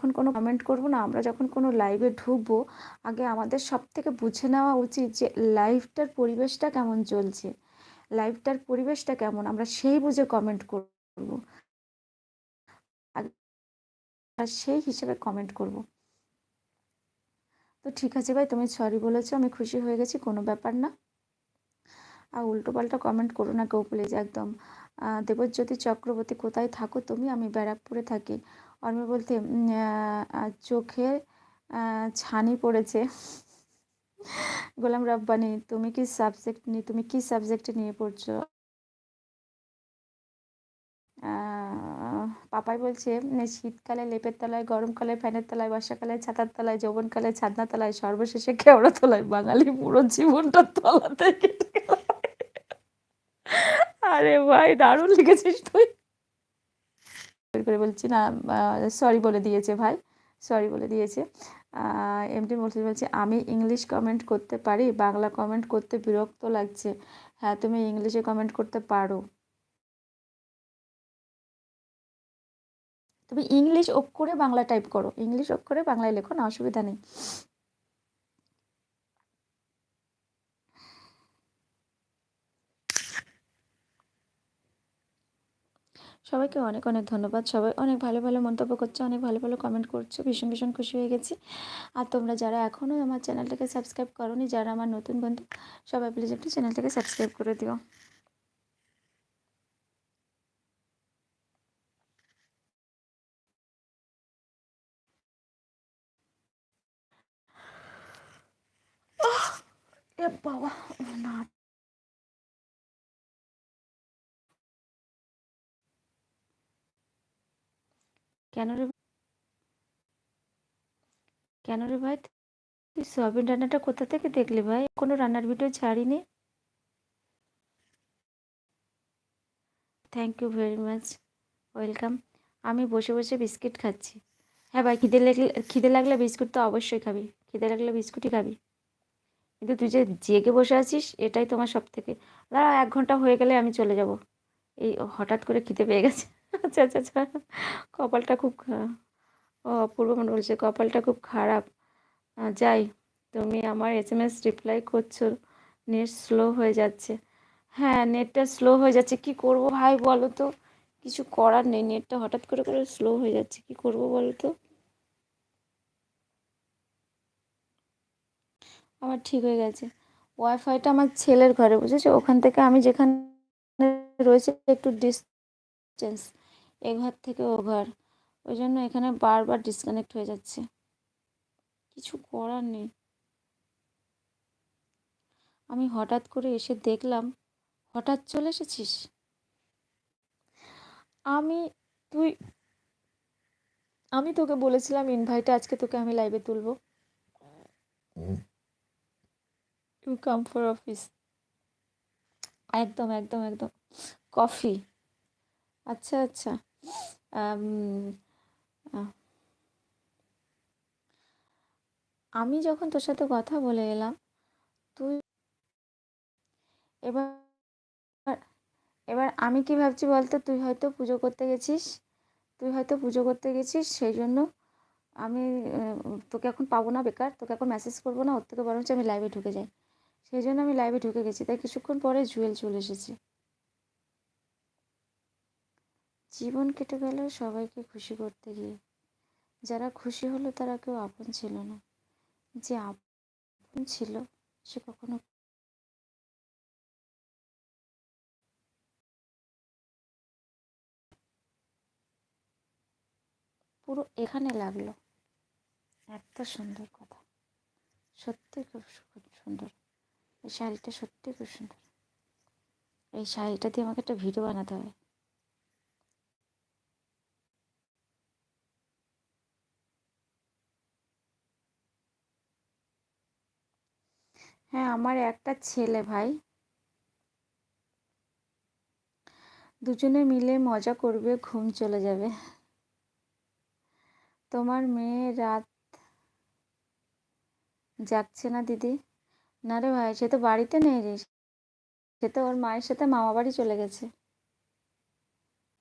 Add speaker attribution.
Speaker 1: যখন কোনো কমেন্ট করব না, আমরা যখন কোনো লাইভে ঢুকবো, আগে আমাদের সব থেকে বুঝে নেওয়া উচিত যে লাইভটার পরিবেশটা কেমন চলছে লাইভটার পরিবেশটা কেমন, আমরা সেই বুঝে কমেন্ট করব। সেই হিসেবে কমেন্ট করব। তো ঠিক আছে ভাই, তুমি সরি বলেছ, আমি খুশি হয়ে গেছি, কোনো ব্যাপার না। আর উল্টোপাল্টা কমেন্ট করো না কেউ প্লিজ একদম। দেবজ্যোতি চক্রবর্তী, কোথায় থাকো তুমি? আমি ব্যারাকপুরে থাকি। অর্মি বলতে চোখে ছানি পড়েছে। গোলাম রাব্বানি, তুমি কি সাবজেক্ট নিয়ে তুমি কি সাবজেক্টে নিয়ে পড়ছো? পাপাই বলছে শীতকালে লেপের তলায়, গরমকালে ফ্যানের তলায়, বর্ষাকালে ছাতার তলায়, যৌবনকালে ছাদনা তলায়, সর্বশেষে কেওড়া তলায়, বাঙালি পুরো জীবনটা তলাতে আরে ভাই, দারুণ লিখেছিস তুই। করে বলছি, না সরি বলে দিয়েছে ভাই সরি বলে দিয়েছে। এমটি বলতে বলছে, আমি ইংলিশ কমেন্ট করতে পারি, বাংলা কমেন্ট করতে বিরক্ত লাগছে। হ্যাঁ তুমি ইংলিশে কমেন্ট করতে পারো। তুমি ইংলিশ অক্ষরে বাংলা টাইপ করো। ইংলিশ অক্ষরে বাংলায় লেখো, না, অসুবিধা নেই। সবাইকে অনেক অনেক ধন্যবাদ। সবাই অনেক ভালো ভালো মন্তব্য করছে, অনেক ভালো ভালো কমেন্ট করছ, ভীষণ ভীষণ খুশি হয়ে গেছি। আর তোমরা যারা এখনও আমার চ্যানেলটাকে সাবস্ক্রাইব করোনি, যারা আমার নতুন বন্ধু, সবাই প্লিজ একটু চ্যানেলটাকে সাবস্ক্রাইব করে দিও। বাবা না। কেন রে কেন রে ভাই? তুই সয়াবিন রান্নাটা কোথা থেকে দেখলি ভাই? কোনো রান্নার ভিডিও ছাড়িনি? Thank you very much welcome আমি বসে বসে বিস্কিট খাচ্ছি। হ্যাঁ ভাই, খিদে লাগলে খিদে লাগলে বিস্কুট তো অবশ্যই খাবি। খিদে লাগলে বিস্কুটই খাবি। কিন্তু তুই যে জেগে বসে আছিস, এটাই তোমার সব থেকে দাঁড়া, এক ঘণ্টা হয়ে গেলে আমি চলে যাব। এই হঠাৎ করে খিদে পেয়ে গেছে। আচ্ছা আচ্ছা আচ্ছা। কপালটা খুব ও অপূর্ব মনে বলছে, কপালটা খুব খারাপ। যাই, তুমি আমার এস এম এস রিপ্লাই করছ নেট স্লো হয়ে যাচ্ছে। হ্যাঁ নেটটা স্লো হয়ে যাচ্ছে। কি করব ভাই বলো তো? কিছু করার নেই নেটটা হঠাৎ করে করে স্লো হয়ে যাচ্ছে। কি করব বলো তো? আমার ঠিক হয়ে গেছে। ওয়াইফাইটা আমার ছেলের ঘরে, বুঝেছ? ওখান থেকে আমি যেখানে রয়েছে একটু ডিস্টেন্স এ ঘর থেকে ও ঘর। ওই জন্য এখানে বারবার ডিসকানেক্ট হয়ে যাচ্ছে। কিছু করার নেই। আমি হঠাৎ করে এসে দেখলাম হঠাৎ চলে এসেছিস? আমি তুই আমি তোকে বলেছিলাম ইনভাইটে আজকে তোকে আমি লাইভে তুলবো। টু কাম ফর অফিস একদম একদম একদম। কফি। আচ্ছা আচ্ছা। আমি যখন তোর সাথে কথা বলে এলাম, তুই এবার এবার আমি কি ভাবছি বলতো? তুই হয়তো পুজো করতে গেছিস, তুই হয়তো পুজো করতে গেছিস, সেই জন্য আমি তোকে এখন পাবো না বেকার, তোকে এখন মেসেজ করব না, ওর থেকে বরঞ্চ আমি লাইভে ঢুকে যাই। সেই জন্য আমি লাইভে ঢুকে গেছি, তাই কিছুক্ষণ পরে জুয়েল চলে এসেছে। জীবন কেটে গেল সবাইকে খুশি করতে গিয়ে। যারা খুশি হলো তারা কেউ আপন ছিল না। যে আপন ছিল, সে কখনো পুরো এখানে লাগল। এত সুন্দর কথা। সত্যি খুব সুন্দর। এই শাড়িটা সত্যি খুব সুন্দর। এই শাড়িটা দিয়ে আমাকে একটা ভিডিও বানাতে হবে হ্যাঁ আমার একটা ছেলে ভাই। দুজনে মিলে মজা করবে, ঘুম চলে যাবে। তোমার মেয়ে রাত যাচ্ছে না দিদি? না রে ভাই, সে তো বাড়িতে নেই রে। সে তো ওর মায়ের সাথে মামা বাড়ি চলে গেছে।